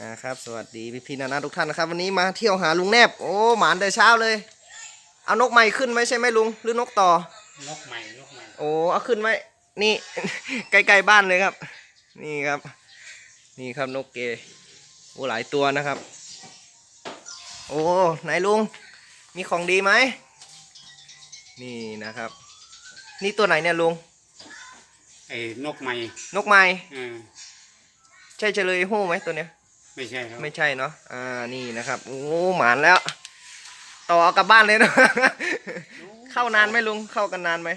อ่าครับ สวัสดีพี่พี่ๆนานาทุกท่านนะครับ วันนี้มาเที่ยวหาลุงแนบ โอ้หมานแต่เช้าเลย เอานกใหม่ขึ้นไหมใช่ไหมลุง หรือนกต่อ นกใหม่ นกใหม่ โอ้เอาขึ้นไหมนี่ ใกล้ๆบ้านเลยครับ นี่ครับ นี่ครับนกเกโอ้หลายตัวนะครับ โอ้ไหนลุง มีของดีไหม นี่นะครับ นี่ตัวไหนเนี่ยลุงไอ้นกใหม่ นกไม้เออใช่เฉลยหู้ไหมตัวเนี้ย ไม่ใช่ครับไม่ใช่เนาะอ่านี่นะครับโอ้หมานแล้ว ต่อเอากลับบ้านเลยเนอะ เข้านานไหมลุงเข้ากันนานไหม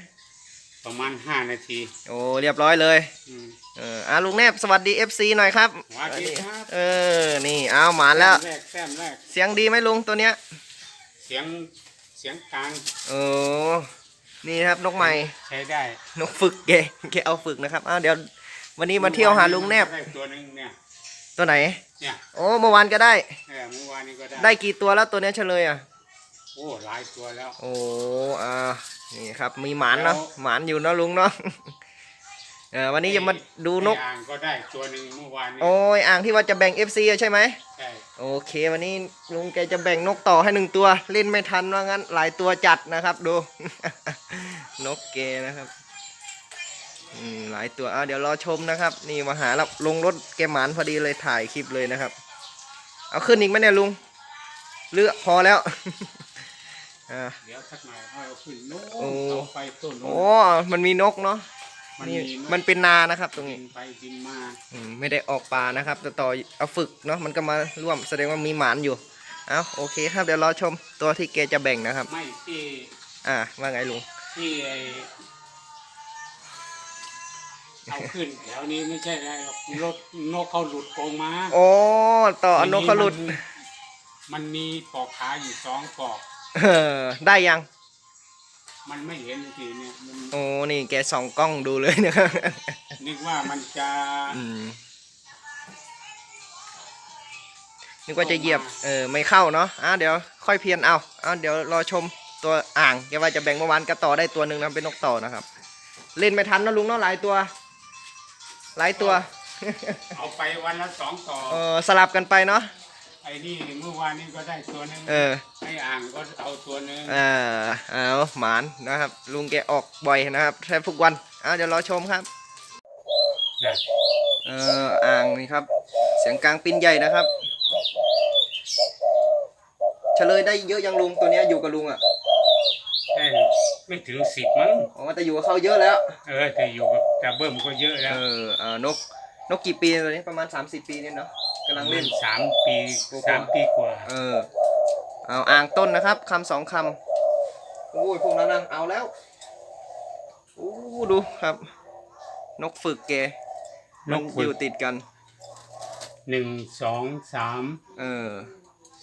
ประมาณห้านาทีโอ้เรียบร้อยเลยอืม เอออ่าลุงแนบสวัสดี FC หน่อยครับสวัสดีครับ เออนี่เอาหมานแล้วต้มแรกแต้มแรกเสียงดีไหมลุงตัวเนี้ยเสียงเสียงกลางโอ้นี่นะครับนกใหม่ ใช้ได้นกฝึกเกแกเอาฝึกนะครับอ้าวเดี๋ยววันนี้มาเที่ยวหาลุงแนบได้ตัวหนึงเนี่ย ตัวไหน เนี่ยโอ้เมื่อวานก็ได้ เออเมื่อวานนี้ก็ได้ได้กี่ตัวแล้วตัวเนี้ยเฉลยอะ โอ้หลายตัวแล้ว โอ้อ่านี่ครับ มีหมานเนาะหมานอยู่เนาะลุงเนาะ เออวันนี้จะมาดูนก ไอ้อ่างก็ได้ตัวหนึ่งเมื่อวานนี้โอ้ยอ่างที่ว่าจะแบ่ง FC อะใช่ไหม ใช่โอเค วันนี้ลุงแกจะแบ่งนกต่อให้หนึ่งตัว เล่นไม่ทันว่างั้นหลายตัวจัดนะครับ ดู นกเกนะครับอืม หลายตัวอะเดี๋ยวรอชมนะครับ นี่มาหาแล้วลงรถแกหมานพอดีเลยถ่ายคลิปเลยนะครับ เอาขึ้นอีกไหมเนี่ยลุงเลือกพอแล้วอ่าเดี๋ยวสักหน่อยค่อยเอาขึ้นโน้โอ้เสาไฟต้นโน้โอ้มันมีนกเนาะมันนี่มีนกมันเป็นนานะครับ ตรงบินี้นไปบินมาอืมไม่ได้ออกป่านะครับ แต่ต่อเอาฝึกเนาะมันก็มาร่วมแสดงว่ามีหมานอยู่เอาโอเคครับเดี๋ยวรอชมตัวที่แกจะแบ่งนะครับ ไม่ที่อ่าว่าไงลุงที่ไอ เอาขึ้นแถวนี้ไม่ใช่อะไรหรอกรถนกเขาหลุดกรงมาโอ้ต่ออนนกเขาหลุดมันมันมีปอกขาอยู่สองปอก เออ ได้ยัง มันไม่เห็นทีเนี่ยมันโอ้นี่แกส่องกล้องดูเลยนะครับนึกว่ามันจะอืมนึกว่าจะเหยียบ เออ ไม่เข้าเนาะอะเดี๋ยวค่อยเพียนเอาอะเดี๋ยวรอชมตัวอ่างแกว่าจะแบ่งเมื่อวานก็ต่อได้ตัวหนึ่งนะเป็นนกต่อนะครับ เล่นไม่ทันนะลุงเนาะหลายตัว หลายตัว เอาไปวันละสองต่อเออสลับกันไปเนาะ ไอ้นี่เมื่อวานนี้ก็ได้ตัวหนึงเออ ไอ้อ่างก็เอาตัวหนึงอ่าเอาหมานนะครับ ลุงแกออกบ่อยนะครับแทบทุกวันอ่าเดี๋ยวรอชมครับ นะเอออ่างนี่ครับ เสียงกลางปิ้นใหญ่นะครับ เฉลยได้เยอะยังลุงตัวเนี้ยอยู่กับลุงอะเอ้ยไม่ถึงสิบมั้งอ๋อแต่อยู่กับเขาเยอะแล้ว เออแต่อยู่กับแต่เบิ้มก็เยอะแล้เอวอเออนกนกกี่ปีตัวนี้ประมาณ 30 ปีเนี่ยเนาะกำลังเล่น สามปีกว่าสามปีกว่า เออ เอาอ่างต้นนะครับคำสองคำโอ้ยพวกนั้นนะเอาแล้วโอ้ดูครับ นกฝึกแกมันอยู่ติดกัน หนึ่งสองสามเออ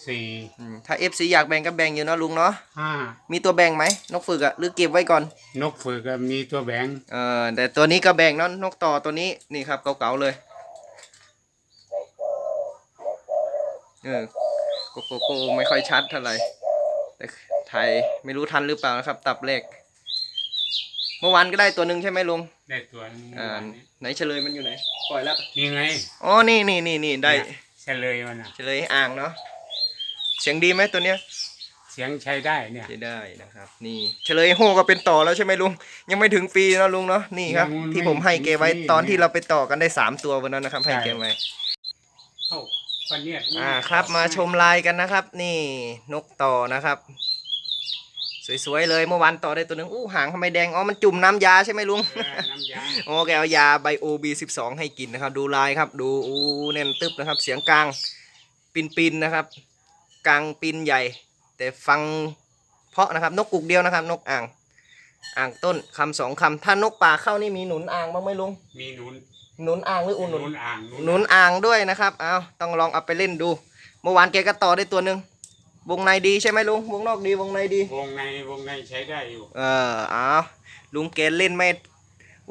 สี่อืมถ้า FC อยากแบ่งก็แบ่งอยู่เนาะลุงเนาะ ห้ามีตัวแบ่งไหมนกฝึกอะหรือเก็บไว้ก่อน นกฝึกก็มีตัวแบงเออแต่ตัวนี้ก็แบ่งเนาะนกต่อตัวนี้นี่ครับเก่าๆเลยเออโกโกโกไม่ค่อยชัดเท่าไหร่แต่ไทยไม่รู้ทันหรือเปล่านะครับ ตับเลขเมื่อวานก็ได้ตัวหนึ่งใช่ไหมลุงได้ตัวหนึงอ่าวันนี้ไหนเฉลยมันอยู่ไหนปล่อยแล้วนี่ไง อ๋อนี่นี่นี่นี่ได้เนี่ยเฉลยมันอะเฉลยอ่างเนาะ เสียงดีไหมตัวเนี้ยเสียงใช้ได้เนี่ยใช้ได้นะครับ นี่เฉลยโฮก็เป็นต่อแล้วใช่ไหมลุง ยังไม่ถึงปีนะลุงเนาะนี่ครับยังไม่ที่ผมให้เกไว้ถึงปีตอนที่เราไปต่อกันได้สามตัววันนั้นนะครับ ให้ใช่เกไว้เอ้าปันเนี่ยอ่าครับมาชมลายกันนะครับ นี่นกต่อนะครับ สวยๆเลยเมื่อวานต่อได้ตัวหนึ่งอู้หางทำไมแดงอ๋อมันจุ่มน้ำยาใช่ไหมลุงเออน้ำยางโอ้แกเอายาไบโอบีสิบสองให้กินนะครับ ดูลายครับ ดูอู้แน่นตึบนะครับ เสียงกลางปินปินๆนะครับ กลางปินใหญ่ แต่ฟังเพาะนะครับ นกกุกเดียวนะครับ นกอ่าง อ่างต้นคำสองคำถ้านกป่าเข้านี่มีหนุนอ่างบ้างไหมลุงมีหนุนหนุนอ่างหรืออุ่นหนุนอ่างหนุนอ่างด้วยนะครับเอาต้องลองเอาไปเล่นดู เมื่อวานแกก็ต่อได้ตัวหนึ่งวงในดีใช่ไหมลุงวงนอกดีวงในดี วงในวงในใช้ได้อยู่ เออเอาลุงเกณฑ์เล่นไม่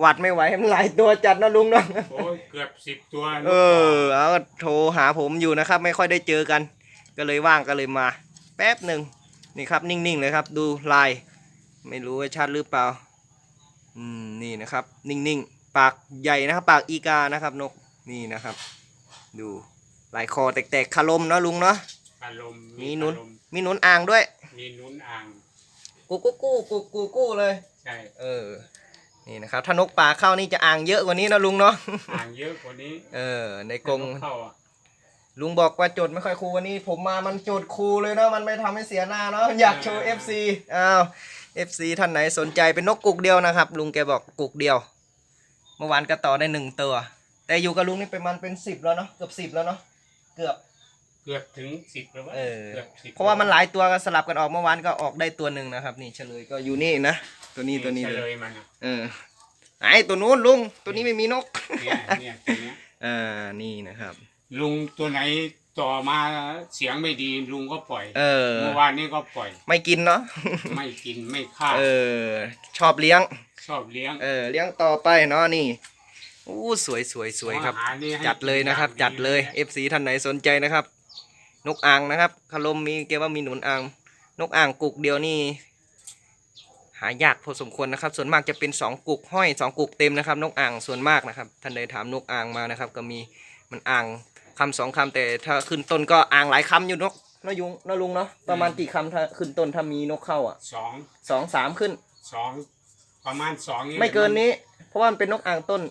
หวัดไม่ไหวมันหลายตัวจัดนะลุงเนาะโอ้ยเกือบสิบตัว เออเอาโทรหาผมอยู่นะครับ ไม่ค่อยได้เจอกัน ก็เลยว่างก็เลยมา แป๊บหนึ่งนี่ครับนิ่งๆเลยครับ ดูลาย ไม่รู้ว่าชัดหรือเปล่าอืมนี่นะครับนิ่งๆ ปากใหญ่นะครับ ปากอีกานะครับนกนี่นะครับ ดูลายคอแตกๆคารมเนาะลุงเนาะอารมณ์มีหนุนอารมณ์มีหนุนอ่างด้วย มีหนุนอ่างกูกู้กู้กูกูกู้เลยใช่เออนี่นะครับถ้านกป่าเข้านี่จะอ่างเยอะกว่านี้นะลุงเนาะอ่างเยอะกว่านี้ เออ ในกรงเข้าอะ ลุงบอกว่าโจทย์ไม่ค่อยคูลวันนี้ ผมมามันโจทย์คูลเลยเนาะมันไม่ทำให้เสียหน้าเนาะอยากโชว์ FC อ้าว FC ท่านไหนสนใจเป็นนกกุกเดียวนะครับ ลุงแกบอกกุกเดียว เมื่อวานก็ต่อได้หนึ่งตัว แต่อยู่กับลุงนี่เป็นมันเป็นสิบแล้วเนาะเกือบสิบแล้วเนาะเกือบเกือบถึงสิบแล้ววะเออเกือบสิบเพราะว่ามันหลายตัวก็สลับกันออกเมื่อวานก็ออกได้ตัวหนึ่งนะครับ นี่เฉลยก็อยู่นี่นะตัวนี้ตัวนี้เฉเลลยยมันอะเออไอ้ตัวนู้นลุงตัวนี้ไม่มีนกเนี่ยเนี่ยตัวเนี้ยอ่านี่นะครับ ลุงตัวไหนต่อมาเสียงไม่ดีลุงก็ปล่อยเออ เมื่อวานนี้ก็ปล่อย ไม่กินเนาะ ไม่กินไม่ฆ่าเออ ชอบเลี้ยง ชอบเลี้ยงเออ เลี้ยงต่อไปเนาะนี่อู้สวยสวยสวยครับ อาหานี่ให้จัดเลยนะครับกิจัดเลยอาง FC ท่านไหนสนใจนะครับ นกอ่างนะครับคารมมีเกว่ามีหนุนอ่าง นกอ่างกุกเดียวนี่หายากพอสมควรนะครับ ส่วนมากจะเป็นสองกุกห้อยสองกุกเต็มนะครับ นกอ่างส่วนมากนะครับ ท่านใดถามนกอ่างมานะครับ ก็มีมันอ่าง คำสองคำแต่ถ้าขึ้นต้นก็อ่างหลายคำอยู่นกนยุงนลุงเนาะประมาณกี่คำถ้าขึ้นต้นถ้ามีนกเข้าอะสองสองสามขึ้นสองประมาณสองไม่เกินนี้ เพราะว่ามันเป็นนกอ่างต้น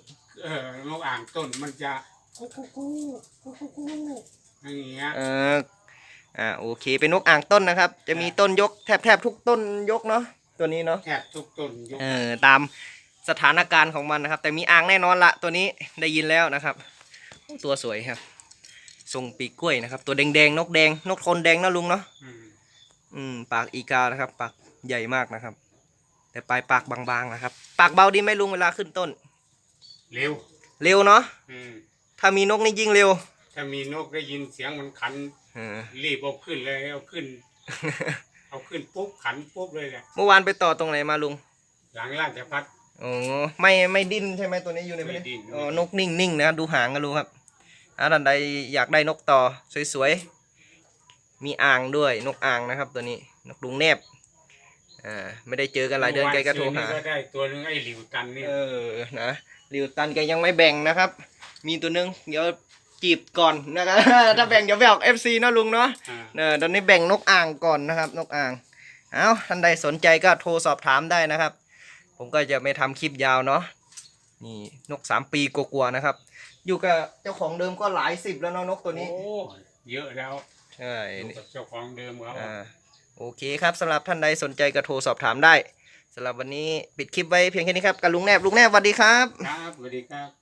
เออนกอ่างต้นมันจะกุ๊กกุ๊กกุ๊กกุ๊กกุ๊กกุ๊กอย่างเงี้ยเอออ่าโอเคเป็นนกอ่างต้นนะครับ จะมีต้นยกแทบแทบทุกต้นยกเนาะตัวนี้เนาะแทบทุกต้นยกเออตามสถานการณ์ของมันนะครับ แต่มีอ่างแน่นอนละตัวนี้ได้ยินแล้วนะครับโอ้ตัวสวยครับ ทรงปีกกล้วยนะครับ ตัวแดงๆนกแดง นกทนแดงนะลุงเนาะอืมอืม ปากอีกานะครับ ปากใหญ่มากนะครับ แต่ปลายปากบางๆนะครับ ปากเบาดีไหมลุงเวลาขึ้นต้น เร็ว เร็วเนาะอืมถ้ามีนกนี่ยิ่งเร็ว ถ้ามีนกได้ยินเสียงมันขันเออรีบเอาขึ้นเลยเอาขึ้น เอาขึ้นปุ๊บขันปุ๊บเลยแหละเมื่อวานไปต่อตรงไหนมาลุง หลังราชพัฒอ๋อไม่ไม่ดิ้นใช่ไหมตัวนี้อยู่ในไม่พื้นดิ้นอ๋อนกนิ่งๆนะครับดูหางก็รู้ครับ อ่าท่านใดอยากได้นกต่อสวยๆ มีอ่างด้วยนกอ่างนะครับ ตัวนี้นกดุงแนบอ่าไม่ได้เจอกันหลายเดือนแกก็โทรหาเมื่อวานซื้อนี่ก็ได้ตัวหนึงไอ้หลิวตันนี่เออนะริวตันแกยังไม่แบ่งนะครับ มีตัวหนึงเดี๋ยวจีบก่อนนะครับ ถ้าแบ่งเดี๋ยวไปออก FC นะลุงเนาะอ่าเออตอนนี้แบ่งนกอ่างก่อนนะครับ นกอ่างเอาท่านใดสนใจก็โทรสอบถามได้นะครับ ผมก็จะไม่ทำคลิปยาวเนาะนี่นกสามปีกลัวาๆนะครับ อยู่กับเจ้าของเดิมก็หลายสิบแล้วเนาะนกตัวนี้โอ้เยอะแล้วใช่อยู่นี่กับเจ้าของเดิมเขาอ่าโอเคครับสำหรับท่านใดสนใจก็โทรสอบถามได้สำหรับวันนี้ปิดคลิปไว้เพียงแค่นี้ครับกับลุงแนบลุงแนบสวัสดีครับ ครับสวัสดีครับ